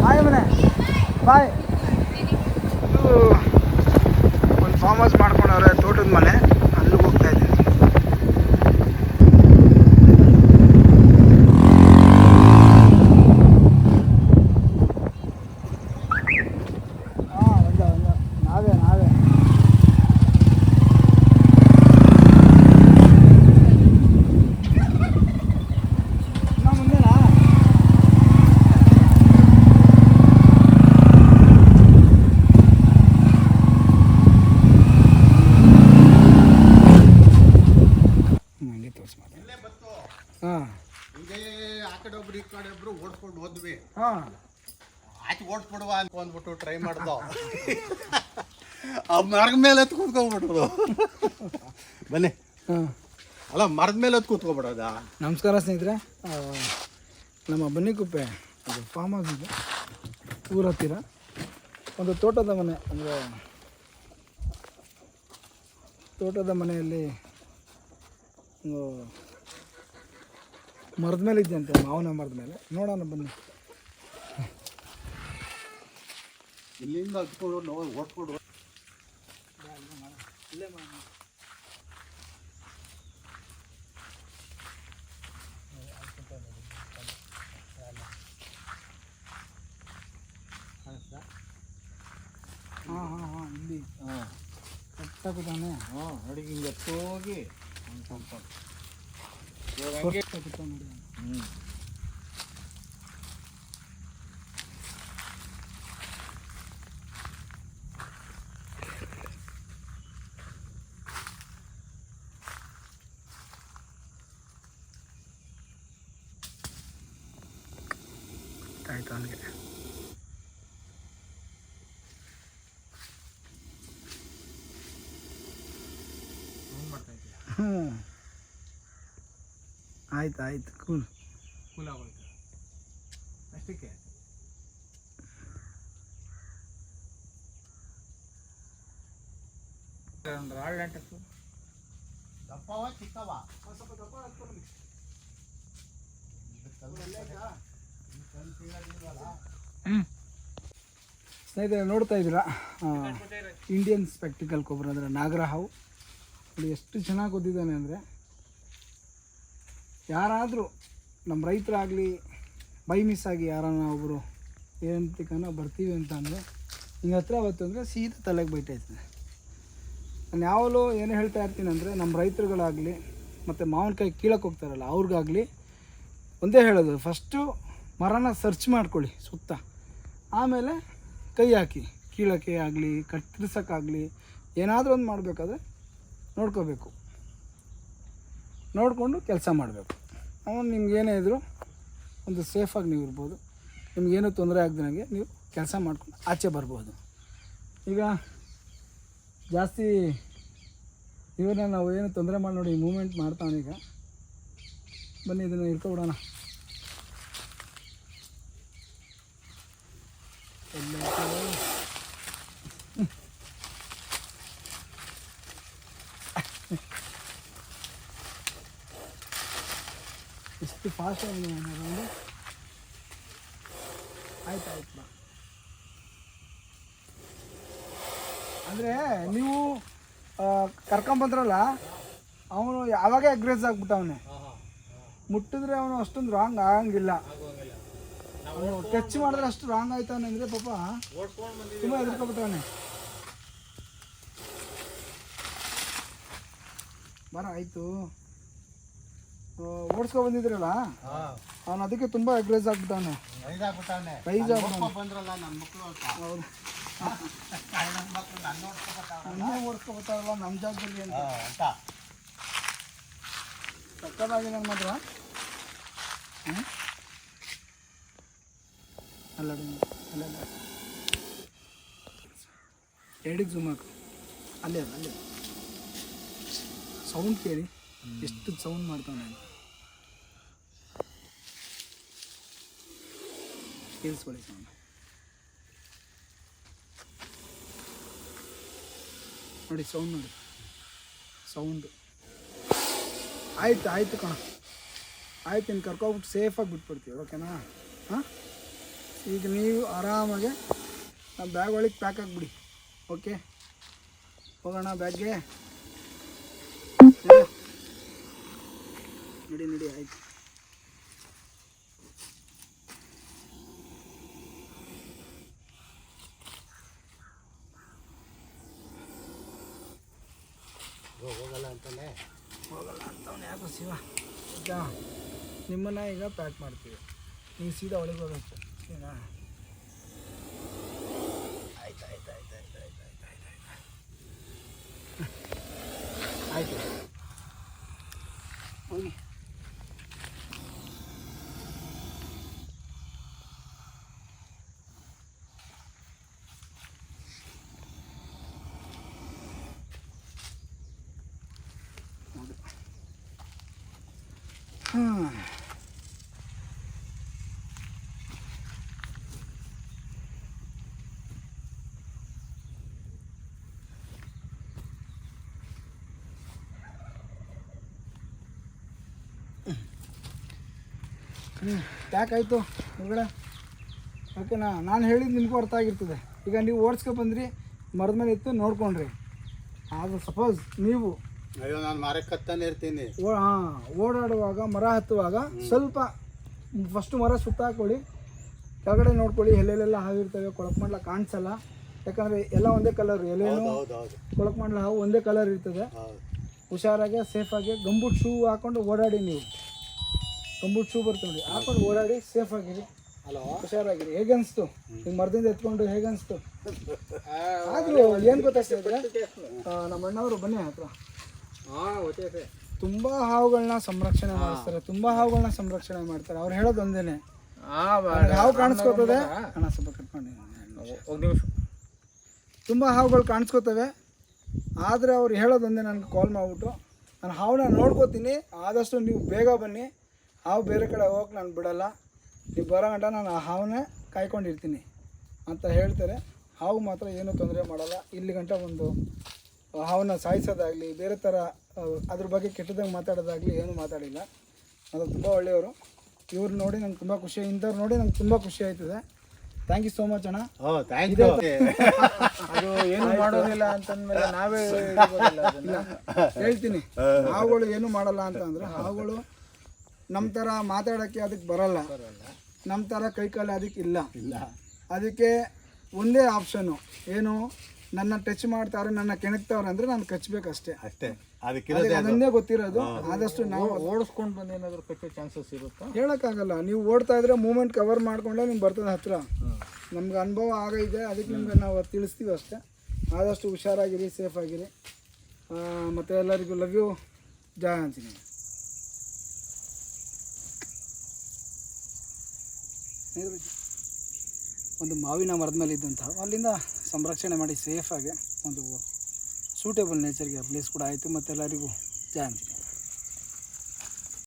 ಬಾಯ್ ಮನೆ ಬಾಯ್ ಇದು ಒಂದು ಫಾರ್ಮ್ ಹೌಸ್ ಮಾಡ್ಕೊಂಡವ್ರೆ ತೋಟದ ಮನೆ ಅಲ್ಲಿಗೆ ಹೋಗ್ತಾ ಇದ್ದೀನಿ ಹಾಂ ಒಂದ ಒಂದ ನಾವೇ ನಾವೇ ಇನ್ನ ಮುಂದೆನಾ ಹಂಗೆ ತೋರಿಸ್ ಹಾಂ. ಹಿಂಗೆ ಆ ಕಡೆ ಒಬ್ರು ಈ ಕಡೆ ಒಬ್ರು ಓಡಿಸ್ಕೊಂಡು ಹೋದ್ವಿ. ಹಾಂ. ಆಚೆ ಓಡಿಸ್ಬಿಡುವ ಅಂತ ಅಂದ್ಬಿಟ್ಟು ಟ್ರೈ ಮಾಡ್ದೋ. ಆ ಮರದ ಮೇಲೆ ಹತ್ತು ಕೂತ್ಕೊಂಡ್ಬಿಡೋದು ಬನ್ನಿ. ಹಾಂ. ಅಲ್ಲ ಮರದ ಮೇಲೆ ಹತ್ತು ಕೂತ್ಕೊಂಡ್ಬಿಡೋದ? ನಮಸ್ಕಾರ ಸ್ನೇಹಿತರೆ. ನಮ್ಮ ಬನ್ನಿಕುಪ್ಪೆ ಅದು ಫಾರ್ಮ್ ಹೌಸ್ ಇದೆ. ಊರ ಹತ್ತಿರ. ಒಂದು ತೋಟದ ಮನೆ ಅಂದರೆ ತೋಟದ ಮನೆಯಲ್ಲಿ ಒಂದು ಮರದ ಮೇಲೆ ಇದ್ದಂತೆ ಮಾವನ ಮರದ ಮೇಲೆ. ನೋಡೋಣ ಬನ್ನಿ. ಇಲ್ಲಿಂದ ಹತ್ಕೊಂಡು ನಾವು ಓಡಿಸ್ಕೊಂಡು ಹಾಂ ಹಾಂ ಹಾಂ ಇಲ್ಲಿ. ಹಾಂ. ಕಟ್ಟಾಗುತ್ತಾನೆ ಹಾಂ ಅಡುಗೆ ಹಿಂಗೆ ಎತ್ತೋಗಿ ಒಂದು ಸ್ವಲ್ಪ ಕಟ್ಟಾಕುತ್ತಾನೆ ನೋಡಿ ಹ್ಞೂ ಆಯ್ತು ಅವನಿಗೆ ಹ್ಞೂ ಆಯ್ತು ಆಯ್ತು ಕೂಲ್. ಕೂಲ್ ಆಗೋಯ್ತು. ಅಷ್ಟಕ್ಕೆ? ದಪ್ಪವ ಚಿಕ್ಕವ? ಸ್ನೇಹಿತರೆ ನೋಡ್ತಾ ಇದ್ದೀರಾ? ಇಂಡಿಯನ್ ಸ್ಪೆಕ್ಟಿಕಲ್ ಕೊಬ್ಬರ ಅಂದರೆ ನಾಗರಹಾವು. ನೋಡಿ ಎಷ್ಟು ಚೆನ್ನಾಗಿ ಓದಿದ್ದಾನೆ ಅಂದರೆ ಯಾರಾದರೂ ನಮ್ಮ ರೈತರಾಗಲಿ ಬೈ ಮಿಸ್ ಆಗಿ ಯಾರನ್ನ ಒಬ್ಬರು ಏನಂತಿಕನ ಬರ್ತೀವಿ ಅಂತ ಅಂದರೆ ಹಿಂಗೆ ಹತ್ರ ಅವತ್ತು ಅಂದರೆ ಸೀದಾ ತಲೆಗೆ ಬೈಟೈತದೆ ನಾನು ಯಾವಲೂ ಏನು ಹೇಳ್ತಾ ಇರ್ತೀನಿ ಅಂದರೆ ನಮ್ಮ ರೈತರುಗಳಾಗಲಿ ಮತ್ತು ಮಾವಿನಕಾಯಿ ಕೀಳಕ್ಕೆ ಹೋಗ್ತಾರಲ್ಲ, ಅವ್ರಿಗಾಗಲಿ ಒಂದೇ ಹೇಳೋದು ಫಸ್ಟು ಮರನ ಸರ್ಚ್ ಮಾಡ್ಕೊಳ್ಳಿ ಸುತ್ತ. ಆಮೇಲೆ ಕೈ ಹಾಕಿ, ಕೀಳಕ್ಕೆ ಆಗಲಿ, ಕತ್ತರಿಸೋಕ್ಕಾಗಲಿ, ಏನಾದರೂ ಒಂದು ಮಾಡಬೇಕಾದ್ರೆ ನೋಡ್ಕೋಬೇಕು. ನೋಡಿಕೊಂಡು ಕೆಲಸ ಮಾಡಬೇಕು. ಅವನು ನಿಮ್ಗೆ ಏನೇ ಇದ್ದರೂ ಒಂದು ಸೇಫಾಗಿ ನೀವು ಇರ್ಬೋದು. ನಿಮ್ಗೇನು ತೊಂದರೆ ಆಗ್ದಂಗೆ ನೀವು ಕೆಲಸ ಮಾಡ್ಕೊಂಡು ಆಚೆ ಬರ್ಬೋದು. ಈಗ ಜಾಸ್ತಿ ಇವನ್ನ ನಾವು ಏನು ತೊಂದರೆ ಮಾಡಿ ನೋಡಿ ಮೂಮೆಂಟ್ ಮಾಡ್ತಾವನೀಗ ಬನ್ನಿ ಇದನ್ನು ಇಟ್ಕೊಬಿಡೋಣ. ಎಲ್ಲೈತೆ? ಎಷ್ಟು ಫಾಸ್ಟ್ ಒಂದು ಆಯ್ತು ಆಯ್ತು ಬಾ. ಅಂದರೆ ನೀವು ಕರ್ಕೊಂಬಂದ್ರಲ್ಲ ಅವನು ಯಾವಾಗ ಅಗ್ರೆಸ್ ಆಗ್ಬಿಟ್ಟವನೆ. ಮುಟ್ಟಿದ್ರೆ ಅವನು ಅಷ್ಟೊಂದು ರಾಂಗ್ ಆಗಂಗಿಲ್ಲ. ಅವನು ಟಚ್ ಮಾಡಿದ್ರೆ ಅಷ್ಟು ರಾಂಗ್ ಆಯ್ತಾವನೆ ಅಂದರೆ ಪಾಪ ತುಂಬ ಹೆದರ್ಕೊಬಿಟ್ಟವನೆ. ಬರ ಆಯಿತು. ಓಡಿಸ್ಕೊ ಬಂದಿದ್ರಲ್ಲ? ಅವನು ಅದಕ್ಕೆ ತುಂಬಾ ಅಗ್ರೆಸ್ ಆಗ್ಬಿಟ್ಟಾನೆ. ಪ್ರೈಸ್ ಬಂದ್ರಲ್ಲ ನನ್ನ ಮಕ್ಕಳು ಹೌದು. ನನ್ನ ಓಡಿಸ್ಕೊಬತ್ತಾರಲ್ಲ ನಮ್ಮ ಜಾಗದಲ್ಲಿ ಅಂತ. ಸಕ್ಕದಾಗಿದೆ ನನ್ನ ಮಾತ್ರ. ಅಲ್ಲ ಅಲ್ಲ ಎರಡಿಗೆ ಜೂಮ್ ಹಾಕು. ಅಲ್ಲೇ ಅಲ್ಲೇ ಸೌಂಡ್ ಕೇಳಿ. ಎಷ್ಟು ಸೌಂಡ್ ಮಾಡ್ತಾನೆ ನೋಡಿ ಸೌಂಡ್ ನೋಡಿ ಸೌಂಡ್ ನೋಡಿ. ಸೌಂಡು ಆಯ್ತು ಆಯ್ತು ಕಣ. ಆಯ್ತು ನೀನು ಕರ್ಕೊಬಿಟ್ಟು ಸೇಫಾಗಿ ಬಿಟ್ಬಿಡ್ತೀವಿ ಓಕೆನಾ ಹಾಂ? ಈಗ ನೀವು ಆರಾಮಾಗೆ ಆ ಬ್ಯಾಗ್ ಒಳಗೆ ಪ್ಯಾಕ್ ಆಗಿಬಿಡಿ ಓಕೆ ಹೋಗೋಣ ಬ್ಯಾಗ್ಗೆ ನಡಿ ನಡಿ, ಆಯ್ತು. ಯಾಕೋ ಶಿವ ಈಗ ನಿಮ್ಮನ್ನ ಈಗ ಪ್ಯಾಕ್ ಮಾಡ್ತೀವಿ. ನೀವು ಸೀದಾ ಒಳಗೆ ಹೋಗ್ಬೇಕು ಸರಿನಾ ಆಯ್ತು ಆಯ್ತು ಆಯ್ತು ಆಯ್ತು ಆಯ್ತು ಆಯ್ತು ಆಯ್ತು ಆಯ್ತು. ಆಯ್ತು. ಹೋಗಿ. ಹ್ಞೂ ಯಾಕಾಯಿತು ಹೊರಗಡೆ ಓಕೆನಾ ನಾನು ಹೇಳಿದ್ದು ನಿಮಗೂ ಅರ್ಥ ಆಗಿರ್ತದೆ. ಈಗ ನೀವು ಓಡಿಸ್ಕೊ ಬಂದ್ರಿ ಮರದ ಮೇಲೆ ಇತ್ತು ನೋಡ್ಕೊಂಡ್ರಿ. ಆದ್ರೆ ಸಪೋಸ್ ನೀವು ಅಯ್ಯೋ ನಾನು ಮರಕ್ಕೆ ಇರ್ತೀನಿ. ಓ ಹಾಂ ಓಡಾಡುವಾಗ ಮರ ಹತ್ತುವಾಗ ಸ್ವಲ್ಪ ಫಸ್ಟು ಮರ ಸುತ್ತ ಹಾಕೊಳ್ಳಿ ಕೆಳಗಡೆ ನೋಡ್ಕೊಳ್ಳಿ ಎಲೆಲೆಲ್ಲ ಹಾವಿರ್ತವೆ ಕೊಳಕು ಮಾಡ್ಲ ಕಾಣಿಸಲ್ಲ. ಯಾಕಂದರೆ ಎಲ್ಲ ಒಂದೇ ಕಲರ್ ಎಲೆನೂ ಕೊಳಕು ಮಾಡ್ಲ ಹಾವು ಒಂದೇ ಕಲರ್ ಇರ್ತದೆ. ಹುಷಾರಾಗಿ ಸೇಫಾಗಿ ಗಂಬುಟ್ ಶೂ ಹಾಕೊಂಡು ಓಡಾಡಿ ನೀವು. ಗಂಬೂಟ್ ಶೂ ಬರ್ತೀವಿ ನೋಡಿ. ಹಾಕೊಂಡು ಓಡಾಡಿ ಸೇಫ್ ಹಲೋ ಹುಷಾರಾಗಿರಿ ಹೇಗೆ ಅನಿಸ್ತು? ಈಗ ಮರದಿಂದ ಎತ್ಕೊಂಡು ಹೇಗೆ ಅನಿಸ್ತು? ಆದರೂ ಏನು ಗೊತ್ತಾಗ್ತದೆ ನಮ್ಮ ಅಣ್ಣವರು ಬನ್ನಿ ಹತ್ರ. ತುಂಬ ಹಾವುಗಳನ್ನ ಸಂರಕ್ಷಣೆ ಮಾಡಿಸ್ತಾರೆ. ತುಂಬ ಹಾವುಗಳನ್ನ ಸಂರಕ್ಷಣೆ ಮಾಡ್ತಾರೆ. ಅವ್ರು ಹೇಳೋದು ಒಂದೇನೆ. ಹಾವು ಕಾಣಿಸ್ಕೊತದೆ. ಹಣ ಸ್ವಲ್ಪ ಕಟ್ ಮಾಡಿ. ನಿಮಿಷ. ತುಂಬ ಹಾವುಗಳು ಕಾಣಿಸ್ಕೊತವೆ. ಆದರೆ ಅವ್ರು ಹೇಳೋದೊಂದೇ ನನಗೆ ಕಾಲ್ ಮಾಡಿಬಿಟ್ಟು. ನಾನು ಹಾವನ್ನ ನೋಡ್ಕೋತೀನಿ. ಆದಷ್ಟು ನೀವು ಬೇಗ ಬನ್ನಿ. ಹಾವು ಬೇರೆ ಕಡೆ ಹೋಗಕ್ಕೆ ನಾನು ಬಿಡೋಲ್ಲ. ನೀವು ಬರೋ ಗಂಟ ನಾನು ಆ ಹಾವನ್ನೇ ಕಾಯ್ಕೊಂಡಿರ್ತೀನಿ ಅಂತ ಹೇಳ್ತಾರೆ. ಹಾವು ಮಾತ್ರ ಏನೂ ತೊಂದರೆ ಮಾಡಲ್ಲ. ಇಲ್ಲಿ ಗಂಟ ಒಂದು ಹಾವನ್ನ ಸಾಯಿಸೋದಾಗಲಿ ಬೇರೆ ಥರ ಅದ್ರ ಬಗ್ಗೆ ಕೆಟ್ಟದಾಗ ಮಾತಾಡೋದಾಗಲಿ ಏನೂ ಮಾತಾಡಿಲ್ಲ. ಅದು ತುಂಬ ಒಳ್ಳೆಯವರು. ಇವ್ರು ನೋಡಿ ನಂಗೆ ತುಂಬ ಖುಷಿ ಇಂಥವ್ರು ನೋಡಿ ನಂಗೆ ತುಂಬ ಖುಷಿ ಆಯ್ತದೆ. ಥ್ಯಾಂಕ್ ಯು ಸೋ ಮಚ್ ಅಣ್ಣ. ಓ ಥ್ಯಾಂಕ್ ಯು ಅದು ಏನು ಮಾಡೋದಿಲ್ಲ ಅಂತಂದ್ಮೇಲೆ ನಾವೇ ಹೇಳ್ತೀನಿ. ಹಾವುಗಳು ಏನು ಮಾಡಲ್ಲ ಅಂತಂದ್ರೆ ಹಾವುಗಳು ನಮ್ಮ ಥರ ಮಾತಾಡೋಕ್ಕೆ ಅದಕ್ಕೆ ಬರಲ್ಲ. ನಮ್ಮ ಥರ ಕೈಕಾಲು ಅದಕ್ಕೆ ಇಲ್ಲ. ಇಲ್ಲ. ಅದಕ್ಕೆ ಒಂದೇ ಆಪ್ಷನ್ನು ಏನು ನನ್ನ ಟಚ್ ಮಾಡ್ತಾರೆ ನನ್ನ ಕೆಣಕ್ತಾವ್ರೆ ಅಂದ್ರೆ ನಾನು ಕಚ್ಚಬೇಕಷ್ಟೇ ಅಷ್ಟೇ. ಅದಕ್ಕೆ ಅದನ್ನೇ ಗೊತ್ತಿರೋದು. ಆದಷ್ಟು ನಾವು ಓಡಿಸ್ಕೊಂಡು ಬಂದು ಏನಾದ್ರು ಕಟ್ಟೋ ಚಾನ್ಸಸ್ ಇರುತ್ತಾ? ಹೇಳೋಕ್ಕಾಗಲ್ಲ. ನೀವು ಓಡ್ತಾ ಇದ್ರೆ ಮೂಮೆಂಟ್ ಕವರ್ ಮಾಡಿಕೊಂಡೆ ನಿಮ್ಗೆ ಬರ್ತದೆ ಹತ್ರ. ನಮ್ಗೆ ಅನುಭವ ಆಗೈತೆ. ಅದಕ್ಕೆ ನಿಮ್ಗೆ ನಾವು ತಿಳಿಸ್ತೀವಿ ಅಷ್ಟೇ. ಆದಷ್ಟು ಹುಷಾರಾಗಿರಿ ಸೇಫ್ ಆಗಿರಿ. ಮತ್ತು ಮತ್ತೆ ಎಲ್ಲರಿಗೂ ಲವ್ ಯು ಜಯ ಆಂಜನೇಯ ಒಂದು ಮಾವಿನ ಮರದ ಮೇಲೆ ಇದ್ದಂತಹ, ಅಲ್ಲಿಂದ ಸಂರಕ್ಷಣೆ ಮಾಡಿ ಸೇಫಾಗಿ ಒಂದು ಸೂಟೇಬಲ್ ನೇಚರ್ಗೆ ಪ್ಲೇಸ್ ಕೂಡ ಆಯಿತು ಮತ್ತೆ ಎಲ್ಲರಿಗೂ ಜಯ ಆಂಜನೇಯ